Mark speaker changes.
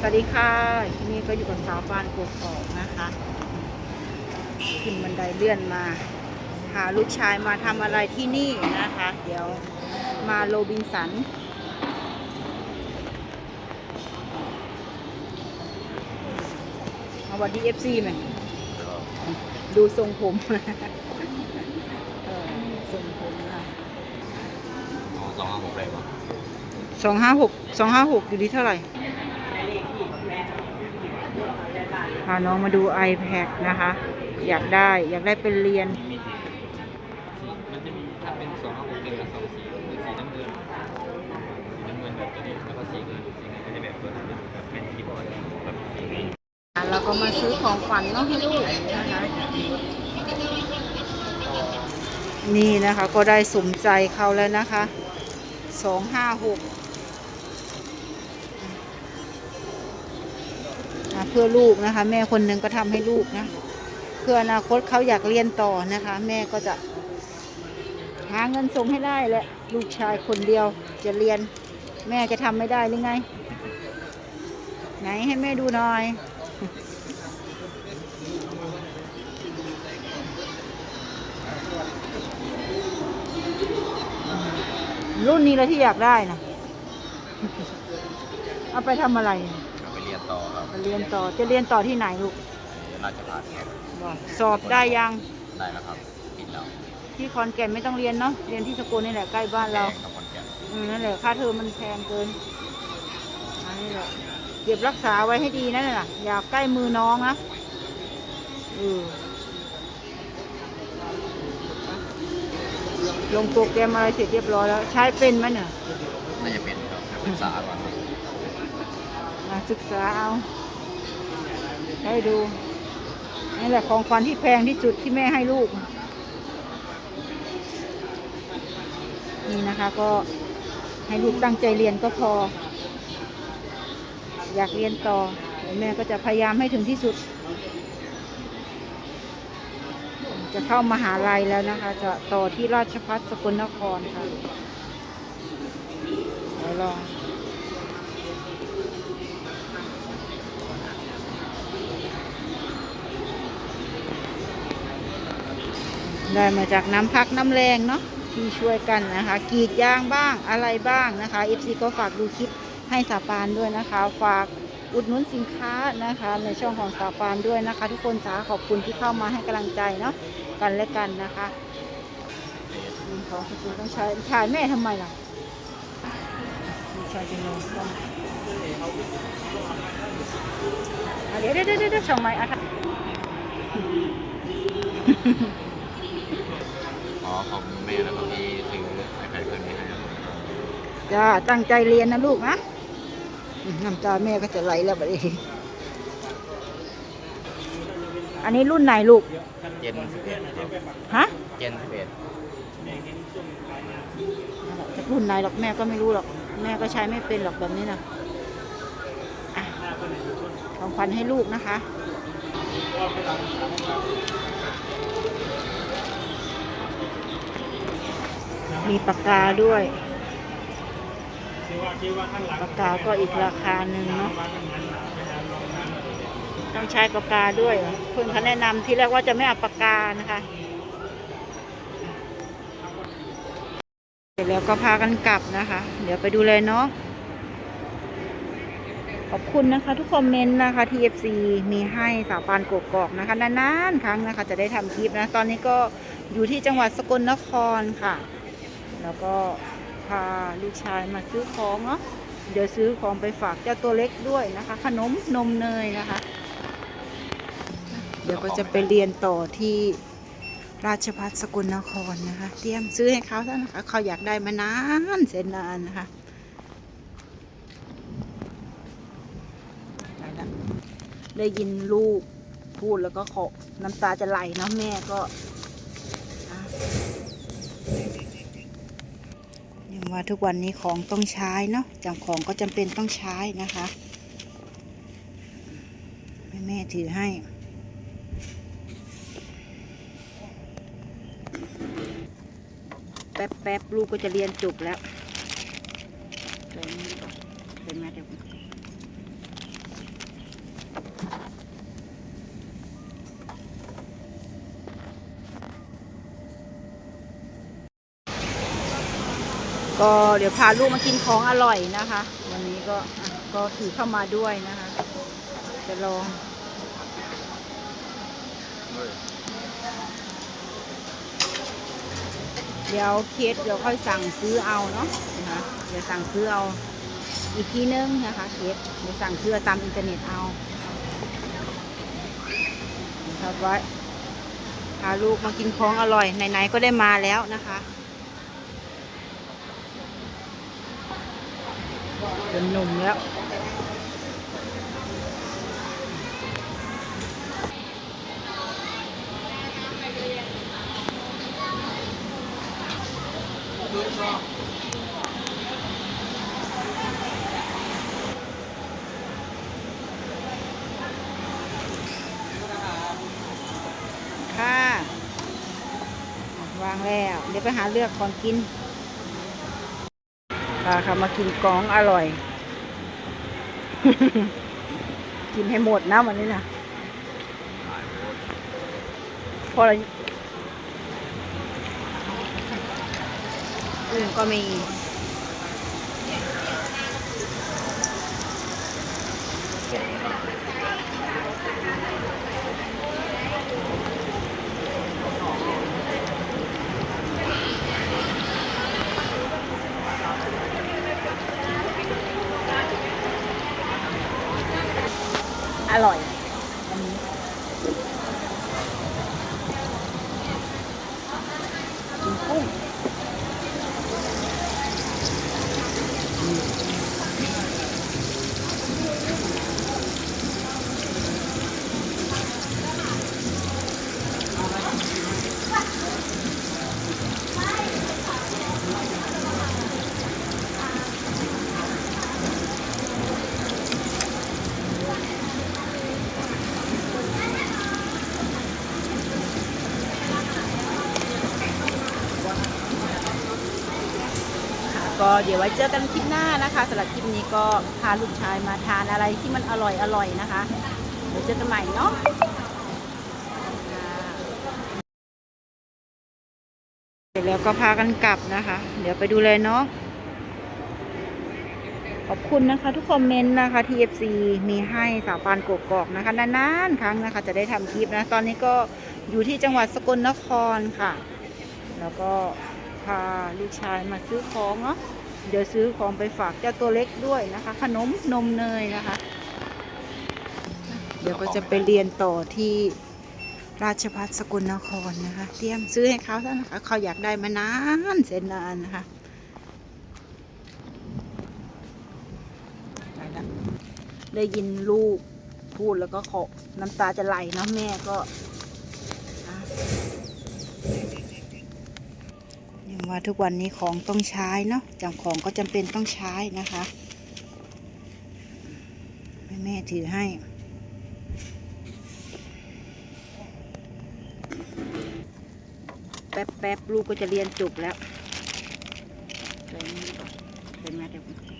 Speaker 1: สวัสดีค่ะที่นี่ก็อยู่กับสาวปานกกอกนะคะขึ้นบันไดเลื่อนมาหาลูกชายมาทำอะไรที่นี่นะคะ เดี๋ยวมาโรบินสัน เอาวันดีเอฟซีไหมดูทรงผมเออทรงผมค่ะ
Speaker 2: สองห้าหกได้ปะ
Speaker 1: สองห้าหกสองห้าหกอยู่ที่เท่าไหร่ พาน้องมาดู iPad นะคะ อยากได้อยากได้เป็นเรียน
Speaker 2: มีสีมันจะมีถ้าเป็นสองห้าหกเป็นละสองสีคือสีน้ำเงินสีน้ำเงินแบบตัวนี้แล้วก็สีเงินสีเงินก็จะแบบตัวนั้นแบบเป็นคีย์บอร์ดแบบสีนี้
Speaker 1: เราก็มาซื้อของขวัญเน้องให้ลูกนะคะนี่นะคะก็ได้สมใจเขาแล้วนะคะสองห้าหก เพื่อลูกนะคะ แม่คนหนึ่งก็ทำให้ลูกนะเพื่ออนาคตเขาอยากเรียนต่อนะคะ แม่ก็จะ หาเงินส่งให้ได้แหละลูกชายคนเดียวจะเรียน แม่จะทำไม่ได้หรือไง ไหนให้แม่ดูหน่อยรุ่นนี้เลยที่อยากได้นะ เอาไปทำอะไร
Speaker 2: ต่อครับ
Speaker 1: ไปเรียนต่อจะเรียนต่อที่ไหนลูก
Speaker 2: ราชพัฒแขก
Speaker 1: บอกสอบได้ยัง
Speaker 2: ได้แล้วครับปิดแล้ว
Speaker 1: ที่คอนแก่นไม่ต้องเรียนเนาะเรียนที่สกลนี่แหละใกล้บ้านเรา
Speaker 2: แพงกับคนแก่น
Speaker 1: อืมนั่นแหละค่าเทอมมันแพงเกินอันนี้แหละเก็บรักษาไว้ให้ดีนะน่ะอยากใกล้มือน้องนะเออลงโปรแกรมอะไรเสร็จเรียบร้อยแล้ว ใช้เป็นไหมเนี่ย
Speaker 2: น่าจะเป็นครับศึกษาก่อน
Speaker 1: มาศึกษาเอาให้ดูนี่แหละของขวัญที่แพงที่สุดที่แม่ให้ลูก นี่นะคะก็ให้ลูกตั้งใจเรียนก็พอ อยากเรียนต่อแม่ก็จะพยายามให้ถึงที่สุด จะเข้ามาหาลัยแล้วนะคะ จะต่อที่ราชพัฒสกลนครค่ะเดี๋ยวลอง ได้มาจากน้ำพักน้ำแรงเนาะที่ช่วยกันนะคะกรีดยางบ้างอะไรบ้างนะคะ FC ก็ฝากดูคลิปให้สาปานด้วยนะคะ ฝากอุดหนุนสินค้านะคะ ในช่องของสาปานด้วยนะคะ ทุกคนจ้าขอบคุณที่เข้ามาให้กำลังใจเนาะกันและกันนะคะอืมของคุณต้องใช้ถ่ายแม่ทำไมล่ะไม่ใช่จะลงกล้องอะเดี๋ยวเดี๋ยวเดี๋ยวเดี๋ยวช่องไม้อะ
Speaker 2: อ๋อขอบคุณแม่แล้วก็ที่ซื้อไอแพดเครื่องนี้ให้ครับ
Speaker 1: จ้าตั้งใจเรียนนะลูกนะอืมน้ำตาแม่ก็จะไหลแล้วบัดนี้อันนี้รุ่นไหนลูก
Speaker 2: เจนสิบเอ็ดครับ
Speaker 1: ฮะ
Speaker 2: เจนสิบเอ็ด
Speaker 1: จะรุ่นไหนหรอกแม่ก็ไม่รู้หรอก แม่ก็ใช้ไม่เป็นหรอกแบบนี้นะอะของขวัญให้ลูกนะคะ มีปากกาด้วยปากกาก็อีกราคาหนึ่งเนาะต้องใช้ปากกาด้วยเหรอเพื่อนเขาแนะนำที่แรกว่าจะไม่เอาปากกานะคะเสร็จแล้วก็พากันกลับนะคะ เดี๋ยวไปดูเลยเนาะขอบคุณนะคะ ทุกคอมเมนต์นะคะ TFC มีให้สาวปานกกอกนะคะนานๆครั้งนะคะ จะได้ทำคลิปนะ ตอนนี้ก็อยู่ที่จังหวัดสกลนครค่ะ แล้วก็พาลูกชายมาซื้อของเนาะเดี๋ยวซื้อของไปฝากเจ้าตัวเล็กด้วยนะคะ ขนมนมเนยนะคะ เดี๋ยวก็จะไปเรียนต่อที่ราชพัฒสกลนครนะคะ เตรียมซื้อให้เขาแล้วนะคะ เขาอยากได้มานานเสนนานนะคะได้ละได้ยินลูกพูดแล้วก็ขอน้ำตาจะไหลเนาะแม่ก็อะยัง ว่าทุกวันนี้ของต้องใช้เนาะจำของก็จำเป็นต้องใช้นะคะแม่แม่ถือให้ แป๊บแป๊บลูกก็จะเรียนจบแล้วเป็นเป็นไหมเดี๋ยว ก็เดี๋ยวพาลูกมากินของอร่อยนะคะ วันนี้ก็ก็ถือเข้ามาด้วยนะคะ จะลองเดี๋ยวเคสเดี๋ยวค่อยสั่งซื้อเอาเนาะนะคะเดี๋ยวสั่งซื้อเอาอีกทีนึงนะคะเคสเดี๋ยวสั่งซื้อตามอินเทอร์เน็ตเอาครับไว้พาลูกมากินของอร่อยไหนๆก็ได้มาแล้วนะคะ เป็นหนุ่มแล้ว ค่ะ วางแล้ว เดี๋ยวไปหาเลือกของกินาค่ะมากินกองอร่อย กินให้หมดนะวันนี้นะพออะไรอื่นก็มี ร่อย เดี๋ยวไว้เจอกันคลิปหน้านะคะสำหรับคลิปนี้ก็พาลูกชายมาทานอะไรที่มันอร่อยอร่อยนะคะเดี๋ยวเจอกันใหม่เนาะเสร็จแล้วก็พากันกลับนะคะ เดี๋ยวไปดูแลยเน้องขอบคุณนะคะ ทุกคอมเมนต์นะคะ TFC มีให้สาวปานกกอกนะคะนานๆครั้งนะคะ จะได้ทำคลิปนะ ตอนนี้ก็อยู่ที่จังหวัดสกลนครค่ะ แล้วก็พาลูกชายมาซื้อของเนาะ เดี๋ยวซื้อของไปฝากเจ้าตัวเล็กด้วยนะคะ ขนมนมเนยนะคะ เดี๋ยวก็จะไปเรียนต่อที่ราชพัฒสกลนครนะคะ เตรียมซื้อให้เขาแล้วนะคะ เขาอยากได้มานานเสนนานนะคะได้ยินลูกพูดแล้วก็ขอน้ำตาจะไหลเนาะแม่ก็อะยัง ว่าทุกวันนี้ของต้องใช้เนาะจังของก็จำเป็นต้องใช้นะคะแม่ถือให้ แป๊บแป๊บๆลูกก็จะเรียนจบแล้วเดี๋ยวนี้ก่อนเดี๋ยวมาเดี๋ยว